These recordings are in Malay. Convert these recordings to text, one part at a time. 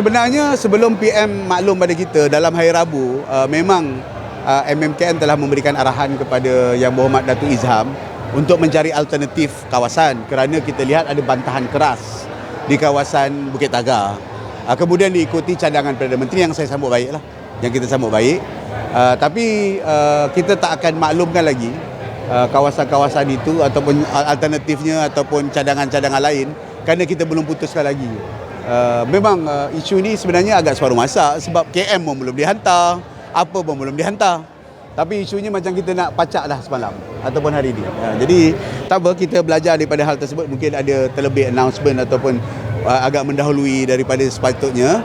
sebenarnya sebelum PM maklum pada kita dalam hari Rabu uh, memang uh, MMKM telah memberikan arahan kepada Yang Berhormat Datuk Izham untuk mencari alternatif kawasan kerana kita lihat ada bantahan keras di kawasan Bukit Tagar. Uh, kemudian diikuti cadangan Perdana Menteri yang saya sambut baik lah. Yang kita sambut baik. Uh, tapi uh, kita tak akan maklumkan lagi uh, kawasan-kawasan itu ataupun alternatifnya ataupun cadangan-cadangan lain kerana kita belum putuskan lagi. Uh, memang uh, isu ini sebenarnya agak separuh masa sebab KM pun belum dihantar, apa pun belum dihantar. Tapi isunya macam kita nak pacak dah semalam ataupun hari ini. Uh, jadi tak apa kita belajar daripada hal tersebut mungkin ada terlebih announcement ataupun uh, agak mendahului daripada sepatutnya.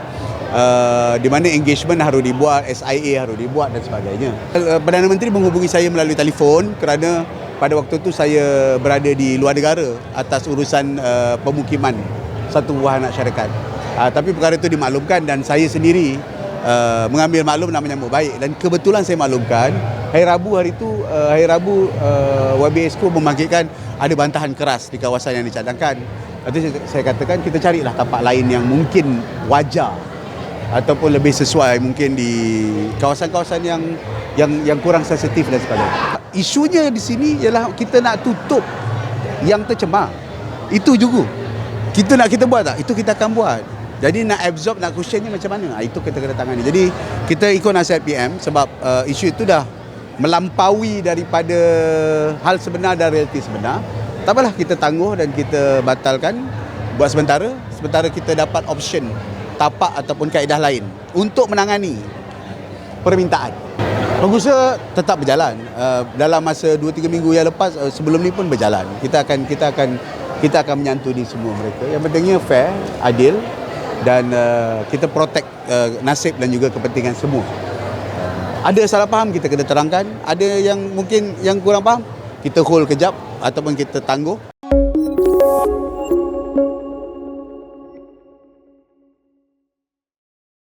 Uh, di mana engagement harus dibuat, SIA harus dibuat dan sebagainya. Perdana Menteri menghubungi saya melalui telefon kerana pada waktu itu saya berada di luar negara atas urusan uh, pemukiman satu buah anak syarikat. Uh, tapi perkara itu dimaklumkan dan saya sendiri uh, mengambil maklum nak menyambut baik dan kebetulan saya maklumkan hari Rabu hari itu uh, hari Rabu uh, YB Exco membangkitkan ada bantahan keras di kawasan yang dicadangkan. Itu saya, saya katakan kita carilah tapak lain yang mungkin wajar ataupun lebih sesuai mungkin di kawasan-kawasan yang yang yang kurang sensitif dan sebagainya. Isunya di sini ialah kita nak tutup yang tercemar. Itu juga. Kita nak kita buat tak? Itu kita akan buat. Jadi nak absorb, nak cushionnya macam mana? Ah, Itu kita kena tangani. Jadi kita ikut nasihat PM sebab uh, isu itu dah melampaui daripada hal sebenar dan realiti sebenar. Tak apalah kita tangguh dan kita batalkan buat sementara. Sementara kita dapat option tapak ataupun kaedah lain untuk menangani permintaan. Pengusaha tetap berjalan uh, dalam masa 2 3 minggu yang lepas uh, sebelum ni pun berjalan. Kita akan kita akan kita akan menyantuni semua mereka. Yang pentingnya fair, adil dan uh, kita protect uh, nasib dan juga kepentingan semua. Ada salah faham kita kena terangkan, ada yang mungkin yang kurang faham kita hold kejap ataupun kita tangguh